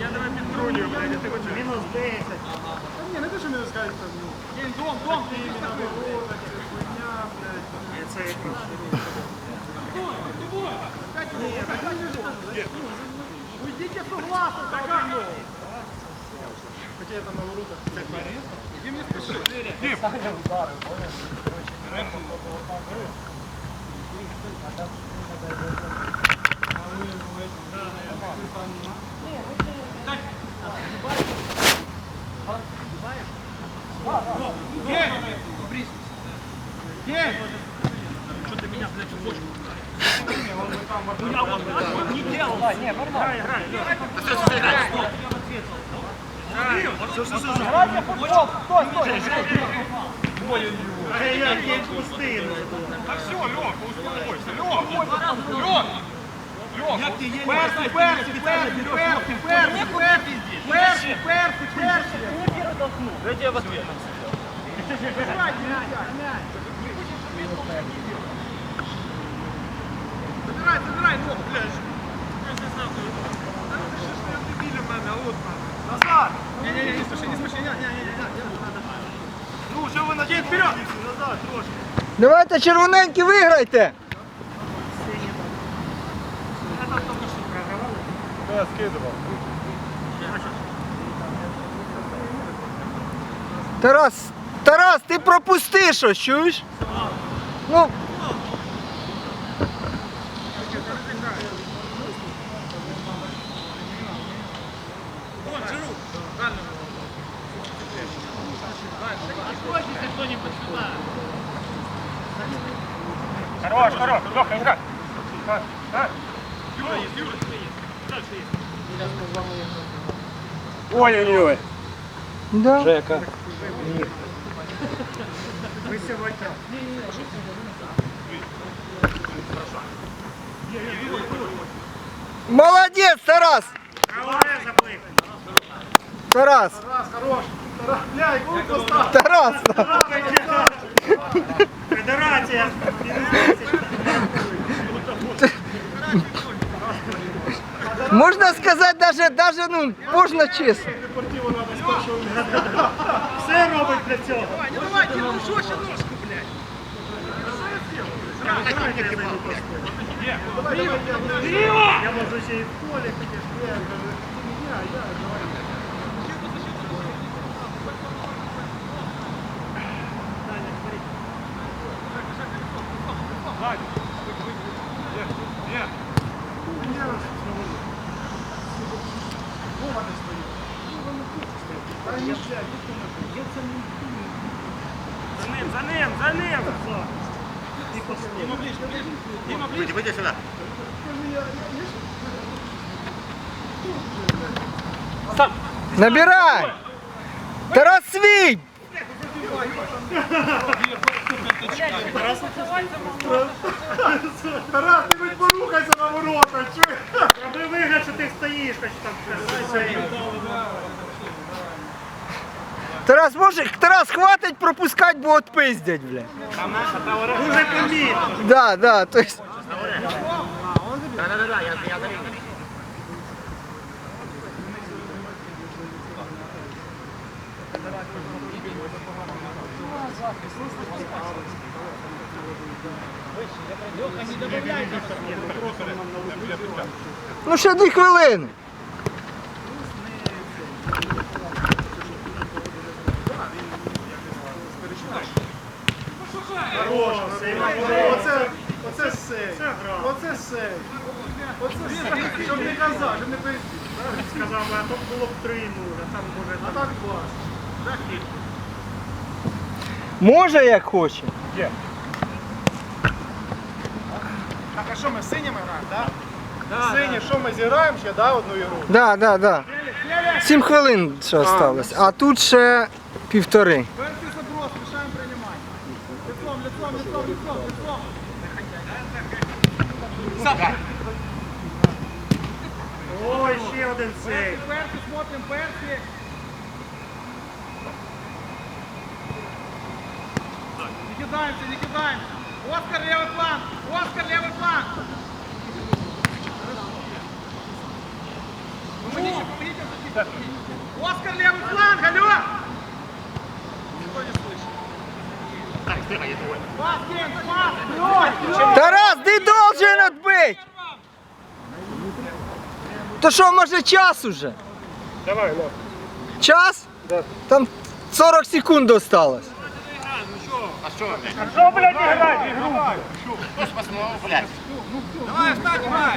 Я тебе підтрунюю, блядь, я тебе чую. Мінус 10. Та ні, не те, що мінус 10. Кінь, дом, дом, ти їм на ворота, хуйня, блядь. Я це як прошу. Уйдите согласно, так оно. Хотя это на воротах. Иди мне спеши. Дим! Саня ударил, понял? Короче, рэп, он попал там. А там, что надо, так все, Леха, успокойся. Леха, Леха. Леха, Перший, перший, перший, перший, перший, перший, перший, перший, перший. Дайте я в ответ. Грай, мяч, мяч. Забирай, забирай, ногу, блядь. Назад! Не-не-не, не спеши, не спеши, не, не, не, не, не. Ну, все, вы надеем вперед. Назад, трошки. Давайте червоненькі виграйте. Да, скидывал. Тарас, Тарас, ти пропусти щось, чуєш? Ну, Хорош, хорош. Леха, играй. Юра Юра Ой-ой-ой. Да. Жека. Вы сегодня... Молодец, Тарас! Тарас! Тарас, хорош! Тарас! Тарас! Федерация! Можно сказать даже, даже ну, можно честно. Все робить для цього. Давайте, давайте, ну що ще ножку, блядь. Я можу ще і в полі, я. Yeah нормально стоит. За ним, за ним, за ним! Дима, ближе, ближе. Дима, ближе. Выйди сюда. Сам. Набирай! Тарас свинь! Тарас! Тарас! Тарас, хватить пропускати, бо отпиздять, бля. Дуже помітно. Да, да, то есть... Да-да-да, я, я за линией. Ну ще дві хвилини. Хороша. Оце, оце сей. Оце сей. Оце сей. Щоб не казав, щоб не пиздів. Сказав, а то було б три може, там може А там. так клас. Може, як хоче. Так, а що ми синіми граємо, так? Да? Сині, що ми зіграємо ще, да, одну ігру? Да, да, да. Сім хвилин ще осталось, а тут ще півтори. Лицом, лицом, лицом, лицом, лицом. Ой, ще один цей. Перший, смотрим, перший. Не кидаемся, не кидаемся. Оскар, левый план. Оскар, левый план. Мы не- Оскар, левый фланг, алло! Тарас, ти должен отбить! То що, може час уже? Давай, ну. Час? Там 40 секунд осталось. Що, блядь, не грати? Давай, встань, давай!